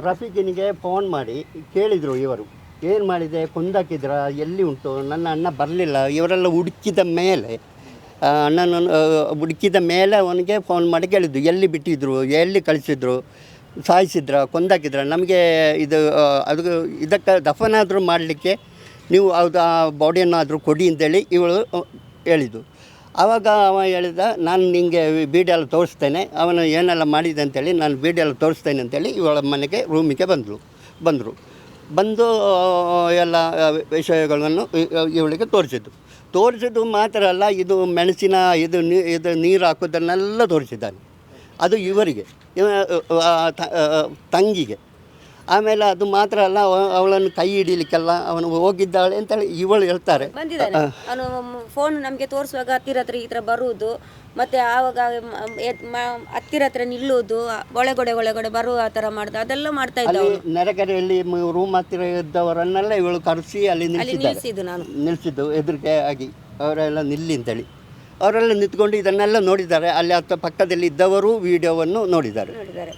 ರಫೀಕಿನಿಗೆ phone ಮಾಡಿ, ಕೇಳಿದರು ಇವರು. ಏನು ಮಾಡಿದೆ? ಕೊಂದಾಕಿದ್ರ? ಎಲ್ಲಿ ಉಂಟು? ನನ್ನ ಅಣ್ಣ ಬರಲಿಲ್ಲ. ಇವರೆಲ್ಲ ಹುಡುಕಿದ ಮೇಲೆ ಅಣ್ಣನ ಹುಡುಕಿದ ಮೇಲೆ ಅವನಿಗೆ ಫೋನ್ ಮಾಡಿ ಕೇಳಿದ್ದು. ಎಲ್ಲಿ ಬಿಟ್ಟಿದ್ರು? ಎಲ್ಲಿ ಕಳಿಸಿದ್ರು? ಸಾಯಿಸಿದ್ರ? ಕೊಂದಾಕಿದ್ರ? ನಮಗೆ ಇದು ಅದು, ಇದಕ್ಕೆ ದಫನಾದರೂ ಮಾಡಲಿಕ್ಕೆ ನೀವು ಅದು ಆ ಬಾಡಿಯನ್ನಾದರೂ ಕೊಡಿ ಅಂತೇಳಿ ಇವಳು ಹೇಳಿದ್ದು. ಆವಾಗ ಅವ ಹೇಳಿದ, ನಾನು ನಿಮಗೆ ವಿಡಿಯೋ ತೋರಿಸ್ತೇನೆ. ಅವನು ಏನೆಲ್ಲ ಮಾಡಿದೆ ಅಂತೇಳಿ ನಾನು ವಿಡಿಯೋ ತೋರಿಸ್ತೇನೆ ಅಂತೇಳಿ ಇವಳ ಮನೆಗೆ ರೂಮಿಗೆ ಬಂದರು ಬಂದರು. ಬಂದು, ಎಲ್ಲ ವಿಷಯಗಳನ್ನು ಇವಳಿಗೆ ತೋರಿಸಿದ್ದು. ತೋರಿಸಿದ್ದು ಮಾತ್ರ ಅಲ್ಲ, ಇದು ಮೆಣಸಿನ, ಇದು ನೀ, ಇದು ನೀರು ಹಾಕೋದನ್ನೆಲ್ಲ ತೋರಿಸಿದ್ದಾನೆ. ಅದು ಇವರಿಗೆ ತಂಗಿಗೆ. ಆಮೇಲೆ ಅದು ಮಾತ್ರ ಅಲ್ಲ ಅವ- ಅವಳನ್ನು ಕೈ ಹಿಡಿಲಿಕ್ಕೆಲ್ಲ ಅವನು ಹೋಗಿದ್ದಾಳೆ ಅಂತೇಳಿ ಇವಳು ಹೇಳ್ತಾರೆ. ಬಂದಿದ್ದಾನೆ. ಅವನು ಫೋನ್ ನಮಗೆ ತೋರಿಸುವಾಗ ಹತ್ತಿರ ಹತ್ರ ಈ ಥರ ಬರುವುದು ಮತ್ತೆ ಆವಾಗ ಹತ್ತಿರ ಹತ್ರ ನಿಲ್ಲುವುದು ಒಳಗಡೆ ಒಳಗಡೆ ಬರುವ ಆ ಥರ ಮಾಡುದು ಅದೆಲ್ಲ ಮಾಡ್ತಾ ಇದ್ದ ಅಲ್ಲಿ ಅವನು. ನೆರೆಕೆರೆಯಲ್ಲಿ ರೂಮ್ ಹತ್ತಿರ ಇದ್ದವರನ್ನೆಲ್ಲ ಇವಳು ಕರೆಸಿ ಅಲ್ಲಿ ನಿಲ್ಲಿಸಿದ್ದು ನಾನು. ನಿಲ್ಲಿಸಿದ್ದು ಹೆದರಿಕೆ ಆಗಿ. ಅವರೆಲ್ಲ ನಿಲ್ಲಿ ಅಂತೇಳಿ. ಅವರೆಲ್ಲ ನಿಂತ್ಕೊಂಡು ಇದನ್ನೆಲ್ಲ ನೋಡಿದ್ದಾರೆ. ಅಲ್ಲಿ ಹತ್ತ ಪಕ್ಕದಲ್ಲಿ ಇದ್ದವರು ವಿಡಿಯೋವನ್ನು ನೋಡಿದ್ದಾರೆ. ನೋಡಿದ್ದಾರೆ.